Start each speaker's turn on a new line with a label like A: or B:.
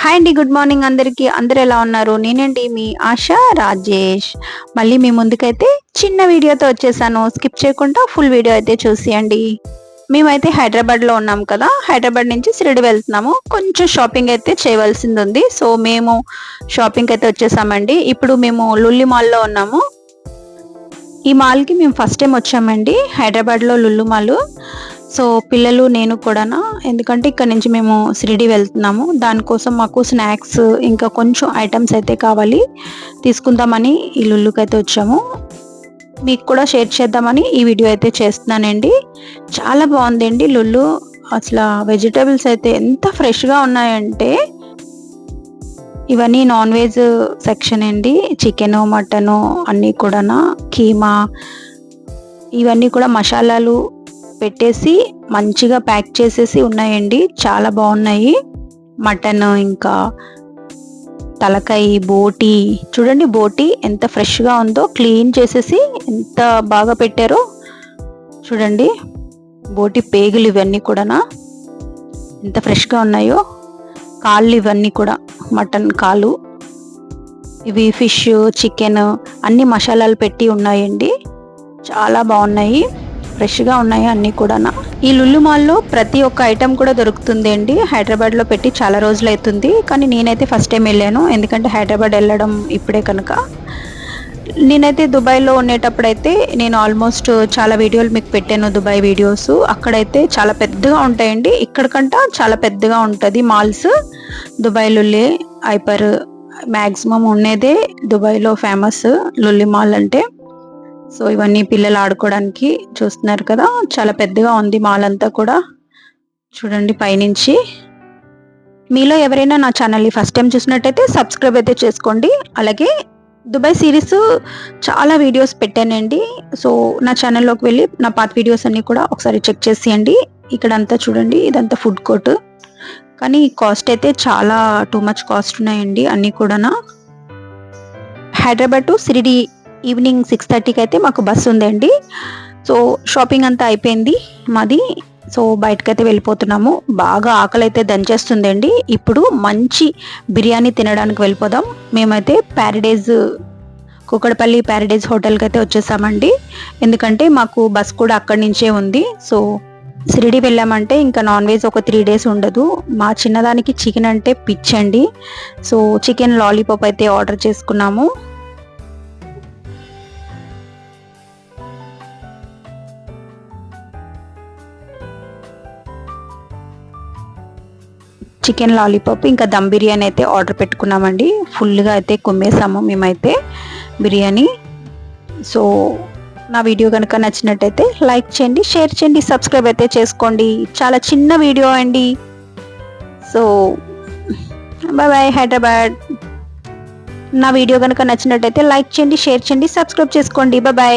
A: Hi అండి good morning అందరికి. అందరు ఎలా ఉన్నారు? నేనండి మీ ఆశ రాజేష్. మళ్ళీ మీ ముందుకైతే చిన్న వీడియోతో వచ్చేసాను. స్కిప్ చేయకుండా ఫుల్ వీడియో అయితే చూసేయండి. మేమైతే హైదరాబాద్లో ఉన్నాం కదా. హైదరాబాద్ నుంచి సిరిడి వెళ్తున్నాము. కొంచెం షాపింగ్ అయితే చేయవలసింది ఉంది సో మేము షాపింగ్ అయితే వచ్చేసామండి. ఇప్పుడు మేము లుల్లి మాల్లో ఉన్నాము. ఈ మాల్కి మేము ఫస్ట్ టైం వచ్చామండి. హైదరాబాద్లో లుల్లు మాల్ సో పిల్లలు నేను కూడానా ఎందుకంటే ఇక్కడ నుంచి మేము సిరిడి వెళ్తున్నాము. దానికోసం మాకు స్నాక్స్ ఇంకా కొంచెం ఐటమ్స్ అయితే కావాలి. తీసుకుందామని ఈ లుల్లుకి అయితే వచ్చాము. మీకు కూడా షేర్ చేద్దామని ఈ వీడియో అయితే చేస్తున్నానండి. చాలా బాగుందండి లుల్లు. అసలు వెజిటేబుల్స్ అయితే ఎంత ఫ్రెష్గా ఉన్నాయంటే ఇవన్నీ నాన్ వెజ్ సెక్షన్ అండి. చికెన్ మటను అన్నీ కూడా కీమా ఇవన్నీ కూడా మసాలాలు పెట్టేసి మంచిగా ప్యాక్ చేసేసి ఉన్నాయండి. చాలా బాగున్నాయి. మటన్ ఇంకా తలకాయ బోటి. చూడండి బోటి ఎంత ఫ్రెష్గా ఉందో. క్లీన్ చేసేసి ఎంత బాగా పెట్టారో. చూడండి బోటి పేగులు ఇవన్నీ కూడానా. ఎంత ఫ్రెష్గా ఉన్నాయో. కాళ్ళు ఇవన్నీ కూడా మటన్ కాలు ఇవి ఫిష్ చికెన్ అన్ని మసాలాలు పెట్టి ఉన్నాయండి. చాలా బాగున్నాయి. ఫ్రెష్గా ఉన్నాయి అన్నీ కూడా ఈ లుల్లు మాల్లో ప్రతి ఒక్క ఐటెం కూడా దొరుకుతుంది అండి. హైదరాబాద్లో పెట్టి చాలా రోజులు అవుతుంది. కానీ నేనైతే ఫస్ట్ టైం వెళ్ళాను. ఎందుకంటే హైదరాబాద్ వెళ్ళడం ఇప్పుడే కనుక. నేనైతే దుబాయ్లో ఉండేటప్పుడైతే నేను ఆల్మోస్ట్ చాలా వీడియోలు మీకు పెట్టాను దుబాయ్ వీడియోస్. అక్కడైతే చాలా పెద్దగా ఉంటాయండి. ఇక్కడికంట చాలా పెద్దగా ఉంటుంది. Malls Dubai Lulu hyper maximum ఉండేదే దుబాయ్లో ఫేమస్ లుల్లి మాల్ అంటే. సో ఇవన్నీ పిల్లలు ఆడుకోవడానికి చూస్తున్నారు కదా. చాలా పెద్దగా ఉంది మాల్ అంతా కూడా. చూడండి పైనుంచి. మీలో ఎవరైనా నా ఛానల్ని ఫస్ట్ టైం చూసినట్టయితే సబ్స్క్రైబ్ అయితే చేసుకోండి. అలాగే దుబాయ్ సిరీస్ చాలా వీడియోస్ పెట్టానండి. సో నా ఛానల్లోకి వెళ్ళి నా పాత వీడియోస్ అన్నీ కూడా ఒకసారి చెక్ చేసేయండి. ఇక్కడ అంతా చూడండి ఇదంతా ఫుడ్ కోర్ట్. కానీ కాస్ట్ అయితే చాలా టూ మచ్ కాస్ట్ ఉన్నాయండి అన్నీ కూడా Hyderabad to Shirdi evening six థర్టీకి అయితే మాకు బస్సు ఉందండి. సో షాపింగ్ అంతా అయిపోయింది మాది. సో బయటకైతే వెళ్ళిపోతున్నాము. బాగా ఆకలి అయితే దంచేస్తుందండి. ఇప్పుడు మంచి బిర్యానీ తినడానికి వెళ్ళిపోదాం. మేమైతే ప్యారడైజ్ కుక్కడపల్లి ప్యారడైజ్ హోటల్కి అయితే వచ్చేసామండి. ఎందుకంటే మాకు బస్ కూడా అక్కడి నుంచే ఉంది. సో సిరిడి వెళ్ళామంటే ఇంకా నాన్ వెజ్ ఒక త్రీ డేస్ ఉండదు. మా చిన్నదానికి చికెన్ అంటే పిచ్చండి. సో చికెన్ లాలీపాప్ అయితే ఆర్డర్ చేసుకున్నాము. చికెన్ లాలీపాప్ ఇంకా దమ్ బిర్యానీ అయితే ఆర్డర్ పెట్టుకున్నామండి. ఫుల్గా అయితే కుమ్మేసాము మేమైతే బిర్యానీ. సో నా వీడియో కనుక నచ్చినట్టయితే లైక్ చేయండి షేర్ చేయండి సబ్స్క్రైబ్ అయితే చేసుకోండి. చాలా చిన్న వీడియో అండి. So bye bye Hyderabad. నా వీడియో కనుక నచ్చినట్టయితే లైక్ చేయండి షేర్ చేయండి సబ్స్క్రైబ్ చేసుకోండి. బాయ్.